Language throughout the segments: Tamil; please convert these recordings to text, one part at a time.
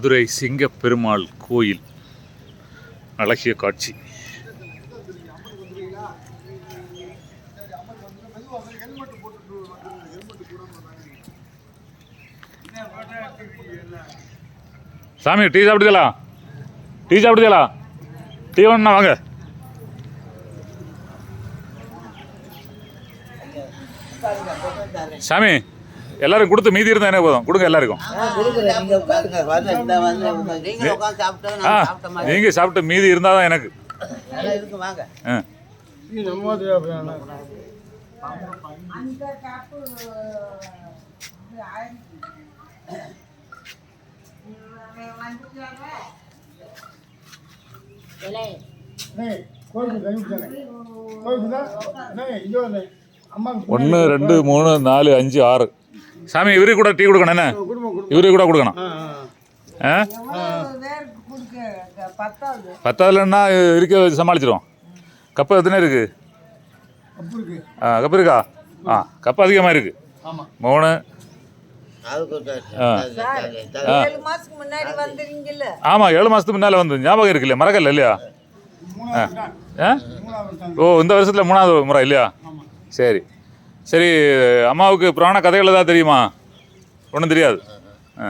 மதுரை சிங்கப்பெருமாள் கோயில். அழகிய காட்சி. சாமி டீ சாப்பிடுதலா? டீ சாப்பிடுதலா? டீ வேணும்னா வாங்க. சாமி எல்லாரும் கொடுத்து மீதி இருந்தா என்ன போதும்? கொடுங்க எல்லாருக்கும். நீங்க சாப்பிட்டா ஆ நீங்க மீதி இருந்தால் தான் எனக்கு. ஆ. ஒன்று ரெண்டு மூணு நாலு அஞ்சு ஆறு. சாமி இவருக்கு கூட டீ கொடுக்கணும் என்ன? இவருக்கு கூட கொடுக்கணும். ஆ பத்தாவதுலன்னா இருக்க வச்சு சமாளிச்சிடும் கப்பு எத்தனை இருக்கு? ஆ கப்பு இருக்கா? ஆ கப்பு அதிகமாக இருக்கு. மூணு ஆமாம் ஏழு மாதத்துக்கு முன்னால் வந்து ஞாபகம் இருக்கு இல்லையா மறக்கல இல்லையா? ஆ. ஆ? ஓ இந்த வருஷத்தில் மூணாவது முறை இல்லையா? சரி. சரி அம்மாவுக்கு புராண கதைகள் ஏதாவது தெரியுமா? ஒன்றும் தெரியாது. ஆ.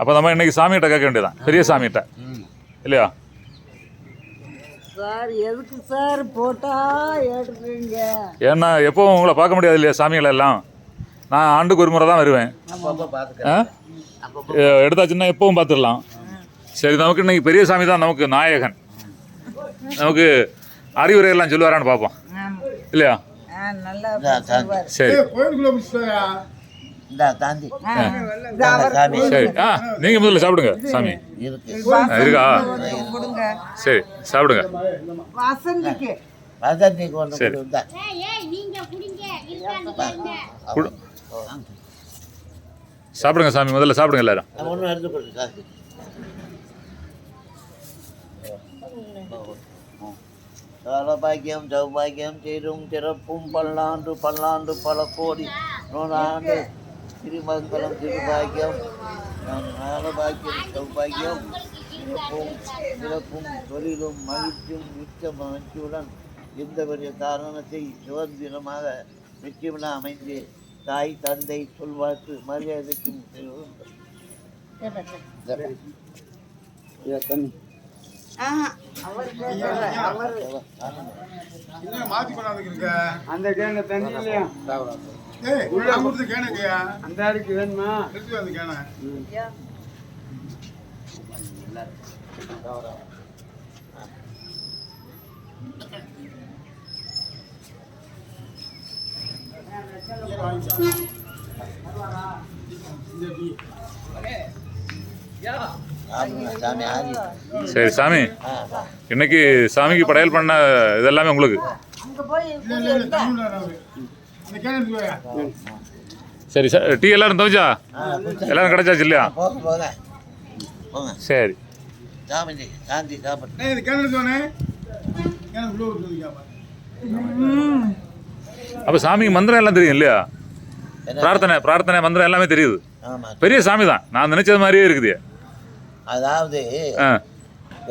அப்போ நம்ம இன்னைக்கு சாமிகிட்ட கேட்க வேண்டியதான் பெரிய சாமிகிட்ட. இல்லையா? சார் எதுக்கு சார் போட்டா எடுக்கிறீங்க ஏன்னா எப்போவும் உங்களை பார்க்க முடியாது இல்லையா சாமிகளை எல்லாம்? நான் ஆண்டுக்கு ஒரு முறை தான் வருவேன். எடுத்தாச்சுன்னா எப்பவும் பார்த்துடலாம். சரி நமக்கு இன்னைக்கு பெரிய சாமி தான் நமக்கு நாயகன். நமக்கு அறிவுரையெல்லாம் சொல்லுவாரான்னு பார்ப்போம். இல்லையா? சரி. சரி. ஆ நீங்கள் முதல்ல சாப்பிடுங்க சாமி. இருக்கு. ஆ, இருக்கா? கொடுங்க. சரி சாப்பிடுங்க. சரி. நீங்க சாப்பிடுங்க சாமி. முதல்ல சாப்பிடுங்க எல்லாரும். ஒன்றும் காசு சௌபாக்கியம் செய்தும் சிறப்பும் பல்லாண்டு பல்லாண்டு பல கோடி நூறாண்டு திருமங்கலம் திருபாக்கியம் பாக்கியம் சௌபாக்கியம் சிறப்பும் சிறப்பும் தொழிலும் மகிழ்ச்சியும் மிக்க மகிழ்ச்சியுடன் எந்த பெரிய காரணத்தை சுதந்திரமாக வெற்றிவிழா அமைந்து தாய் தந்தை சொல்வாக்கு மரியாதைக்கும் ஆஹா, அவர் கேட்கல. அவர் அந்த கேன தண்ணி இல்லையா உள்ள கொடுத்து கேனக்கையா அந்த அரிக்கு வேணுமா? கேன சாமி ஆதி சரி சாமி. இன்னைக்கு சாமிக்கு படையல் பண்ண இதெல்லாமே உங்களுக்கு? சரி சார் டீ எல்லாரும் துவைச்சா எல்லாரும் கிடைச்சாச்சு இல்லையா? சரி. அப்போ சாமிக்கு மந்திரம் எல்லாம் தெரியும் இல்லையா? பிரார்த்தனை பிரார்த்தனை மந்திரம் எல்லாமே தெரியுது. பெரிய சாமி தான் நான் நினைச்சது மாதிரியே இருக்குது. அதாவது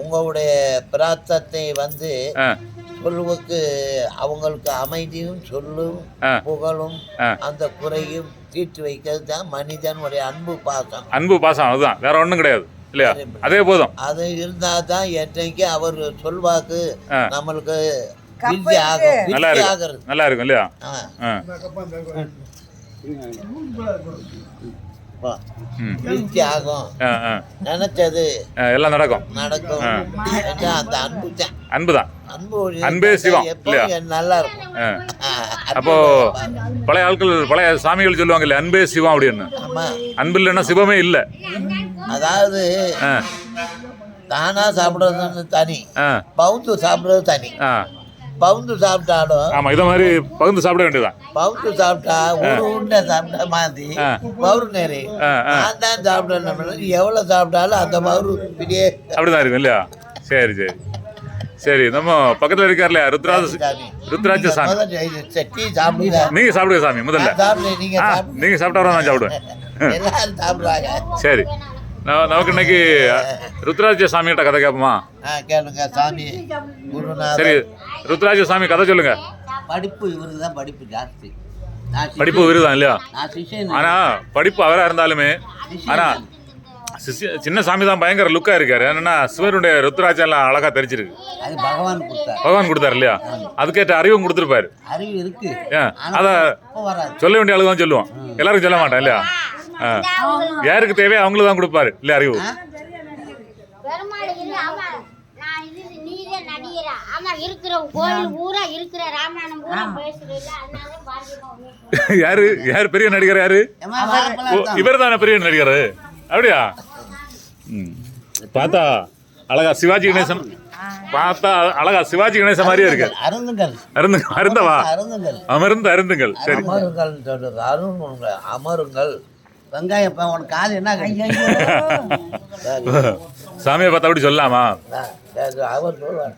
உங்களுடைய பிரார்த்தத்தை வந்து சொல்லுவுக்கு அவங்களுக்கு அமைதியும் சொல்லும். புகழும். அந்த குறையும் தீர்த்து வைக்கிறது தான் மனிதனுடைய அன்பு பாசம். அன்பு பாசம் அதுதான். வேற ஒன்றும் கிடையாது இல்லையா? அதே போதும். அது இருந்தால் தான் என்றைக்கு அவர் சொல்வாக்கு. நம்மளுக்கு நல்லா இருக்கும் ஆகிறது. நல்லா இருக்கும் இல்லையா? ஆ ஆ கப்பா அந்த வா. ம் விருத்தி ஆகும் நினைச்சது எல்லாம் நடக்கும். நடக்கும். அந்த அன்பு தான் அன்பு தான் அன்பு சிவம், நல்லா இருக்கும். அப்போ பழைய ஆட்கள் பழைய சாமிகள் சொல்லுவாங்க இல்லையா அன்பே சிவம் அப்படின்னு. ஆமா. அன்பு இல்லைன்னா சிவமே இல்லை. அதாவது தானா சாப்பிடுறது தனி. பவுந்து சாப்பிடுறது தனி. பவுந்து சாப்பிட்டாலும் ஆமாம் இதை மாதிரி பகிர்ந்து சாப்பிட வேண்டியதுதான். பவுந்து சாப்பிட்டா ஒரு உருண்டை சாப்பிட்டா ஆ. பவுரு ஆ. நான் தான் சாப்பிடணும் எவ்வளோ சாப்பிட்டாலும் அந்த பவுரு பிடியே அப்படிதான் இருக்கும் இல்லையா? சரி சரி. சரி நம்ம பக்கத்தில் இருக்கார் இல்லையா ருத்ராஜ சாமி. ருத்ராஜ நீங்க சாமி. செட்டி சாப்பிடுங்க. சாமி முதல்ல. நீங்க சாப்பிட்டா நான் சாப்பிடுவேன். எல்லாரும் சாப்பிடுறாங்க. சரி. நமக்கு இன்னைக்கு ருத்ராஜ சாமிகிட்ட கதை கேட்போமா? கேளுங்க சாமி. சரி ருத்ராஜ சாமி கதை சொல்லுங்க. படிப்பு இவருக்கு தான் படிப்பு ஜாஸ்தி. படிப்பு விருதான் இல்லையா? ஆனா படிப்பு அவரா இருந்தாலுமே ஆனா சின்ன சாமி தான் பயங்கர லுக்கா இருக்காரு. என்னன்னா சிவனுடைய ருத்ராஜம் எல்லாம் அழகா தெரிச்சிருக்கு அது பகவான் கொடுத்தார். பகவான் கொடுத்தாரு இல்லையா? அதுக்கேற்ற அறிவும் கொடுத்துருப்பாரு. அறிவு இருக்கு. அத சொல்ல வேண்டிய அளவு தான் சொல்லுவோம். எல்லாருக்கும் சொல்ல மாட்டேன் இல்லையா. யாருக்கு தேவையோ அவங்களுக்கு தான் கொடுப்பாரு. இல்ல அறிவு பெருமாள் இரு ஆமா நான் இது நீதான் நடிகரா ஆமா இருக்கிற கோயில் ஊரா இருக்கிற ராமாயணம் பூரா அதனால பாக்கியமா யாரு? யார் பெரிய நடிகர் யாரு. இவர் தானே பெரிய நடிகர்? அப்படியா? ம். பார்த்தா அழகா சிவாஜி கணேசன். பார்த்தா அழகா சிவாஜி கணேசன் மாதிரியே இருக்கு. அருந்துங்கள் அருந்து அருந்தவா? அருந்துங்கள். அமர்ந்து அருந்துங்கள். சரி. அமருங்கள் சொல்றது அருணுங்க அமருங்கள். வெங்காயம் இப்ப உனக்கு காது என்ன. சாமியை பார்த்தா அப்படி சரி, அவர் சொல்வார்.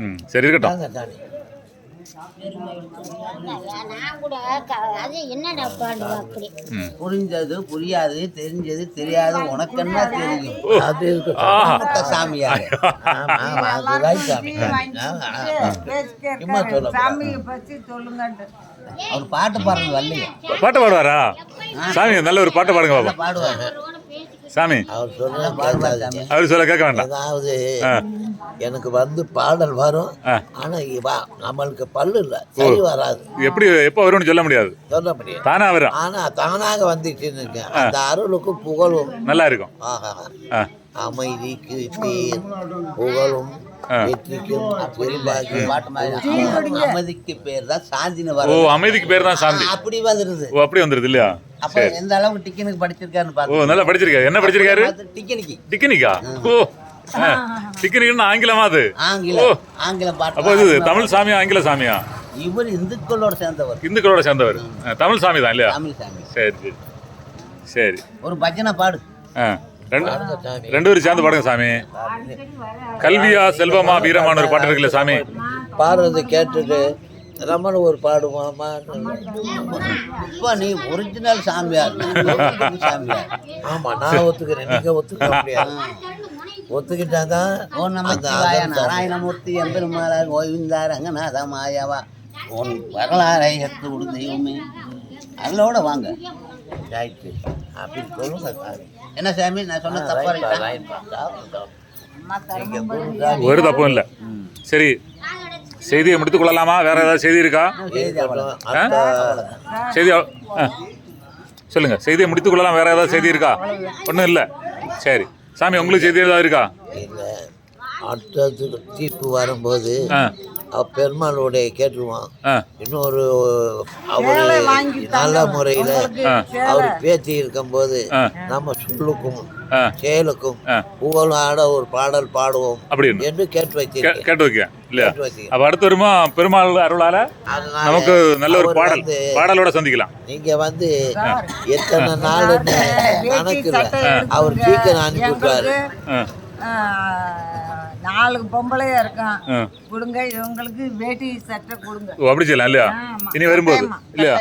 ம் சரி இருக்கட்டும். புரிஞ்சது புரியாது தெரிஞ்சது தெரியாது. உனக்கு என்ன தெரியும் அது இருக்கு. ஆஹா. முட்டை சாமியார் அவர் பாட்டு பாடுறது வரலையே. பாட்டு பாடுவாரா? சாமி நல்ல ஒரு பாட்டு பாடுங்க பாப்பா. பாடுவாரு. சாமி. அவர் சொல்ல கேட்க வேண்டாம். அதாவது. எனக்கு வந்து பாடல் வரும். ஆனா நம்மளுக்கு பல்லு இல்ல சரி வராது. எப்படி எப்போ வரும்னு சொல்ல முடியாது. சொல்ல முடியாது. தானா வரும். ஆனா தானாக வந்துச்சுன்னு இருக்கு. அந்த அருளுக்கும் புகழும். நல்லா இருக்கும். ஆஹா. ஆ. அமைதிக்கு பேர் புகழும். வெற்றிக்கும் அமைதிக்கு பேர் தான் சாந்தின்னு ஓ அமைதிக்கு பேர் தான் சாந்தி. அப்படி வந்துருது. ஓ அப்படி வந்துருது இல்லையா? அப்ப எந்த அளவுக்கு டிக்கனுக்கு படிச்சிருக்காருன்னு ஓ பார்த்து நல்லா படிச்சிருக்காரு. என்ன படிச்சிருக்காரு? டிக்கனுக்கு. டிக்கனிக்கா? ஓ டிக்கனிக்குன்னு ஆங்கிலமா அது? ஆங்கிலம். ஓ. ஆங்கிலம் அப்போ இது பாட்டு தமிழ் சாமியா ஆங்கில சாமியா? இவர் இந்துக்களோட சேர்ந்தவர். இந்துக்களோட சேர்ந்தவர். ஆ, தமிழ் சாமி தான் இல்லையா? தமிழ் சாமி. சரி சரி. சரி. ஒரு பஜனை பாடு. ஆ. ரெண்டு ரெண்டு பேரும் சேர்ந்து பாடுங்க சாமி. கல்வியா செல்வமா வீரமான ஒரு பாட்டு இருக்குல்ல சாமி? பாடுறது கேட்டுட்டு ரமண ஒரு பாடுவாமா இப்போ நீ ஒரிஜினல் சாமியார் சாமியார் ஆமா நான் ஒத்துக்கிறேன். நீங்க ஒத்துக்க முடியாது. ஒத்துக்கிட்டாதான் ஓ நம சிவாய நாராயணமூர்த்தி எம்பெருமாளார் கோவிந்தா ரங்கநாத மாயாவா. உன் வரலாறை எடுத்து விடு தெய்வமே. அதோட வாங்க. ரைட்டு சொல்லுங்க சாமி என்ன சாமி நான் சொன்ன தப்பா ஒரு தப்பும் இல்லை சரி செய்தியை முடித்துக் கொள்ளலாமா வேற ஏதாவது செய்தி இருக்கா செய்தி. சொல்லுங்க. செய்தியை முடித்துக் கொள்ளலாம் வேற ஏதாவது செய்தி இருக்கா ஒன்றும் இல்லை. சரி. சாமி உங்களுக்கு செய்தி ஏதாவது இருக்கா இல்ல. அடுத்தது தீர்ப்பு வரும்போது பெருமாளுடைய கேட்டுருவான். இன்னொரு அவரு நல்ல. முறையில. அவர் பேச்சு இருக்கும்போது. நம்ம சொல்லுக்கும் செயலுக்கும் ஆட ஒரு பாடல் பாடுவோம் என்று கேட்டு வச்சிருக்கேன் கேட்டு வைக்க இல்லையா? கேட்டு வச்சிருக்கேன் அப்ப அடுத்த வருமா பெருமாள் அருளால? நமக்கு நல்ல ஒரு பாடல். பாடலோட சந்திக்கலாம். நீங்க வந்து எத்தனை நாள்னு கணக்கு அவர். சீக்கிரம் அனுப்பி நாலு பொம்பளையா இருக்கான். ஆ. கொடுங்க இவங்களுக்கு வேட்டி சட்டை கொடுங்க. ஓ அப்படி செய்யலாம் இல்லையா. இனி வரும்போது இல்லையா.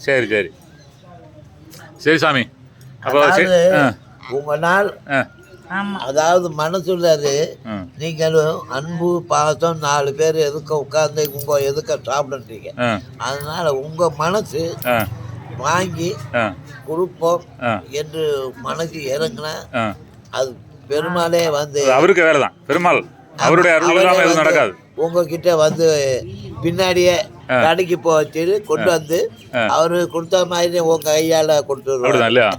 சரி சரி. சரி சாமி. அப்போ உங்க நாள் அதாவது மனசுள்ளது. ம் நீங்களும் அன்பு பாசம் நாலு பேர் எதுக்க உட்கார்ந்து உங்க எதுக்க சாப்பிடுறீங்க அதனால உங்க மனசு வாங்கி கொடுப்போம் என்று மனசு இறங்கினா ஆ. அது பெருமாளே வந்து அவருக்கு வேலை தான் பெருமாள் அவருடைய அருள் இல்லாமல் எதுவும் நடக்காது. உங்ககிட்ட வந்து பின்னாடியே கடைக்கு போச்சுட்டு கொண்டு வந்து அவரு கொடுத்த மாதிரி உங்க கையால அப்படிதான் இல்லையா?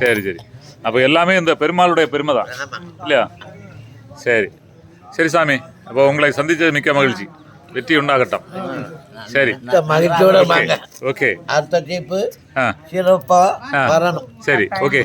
சரி சரி. அப்போ எல்லாமே இந்த பெருமாளுடைய பெருமை தான் இல்லையா? சரி. சரி சாமி. அப்போ உங்களை சந்தித்தது மிக்க மகிழ்ச்சி. வெற்றி உண்டாகட்டும். சரி. மகிழ்ச்சியோட வாங்க. ஓகே. அடுத்த டீப்பு ஆ. சிறப்பா ஆ. வரணும். சரி ஓகே.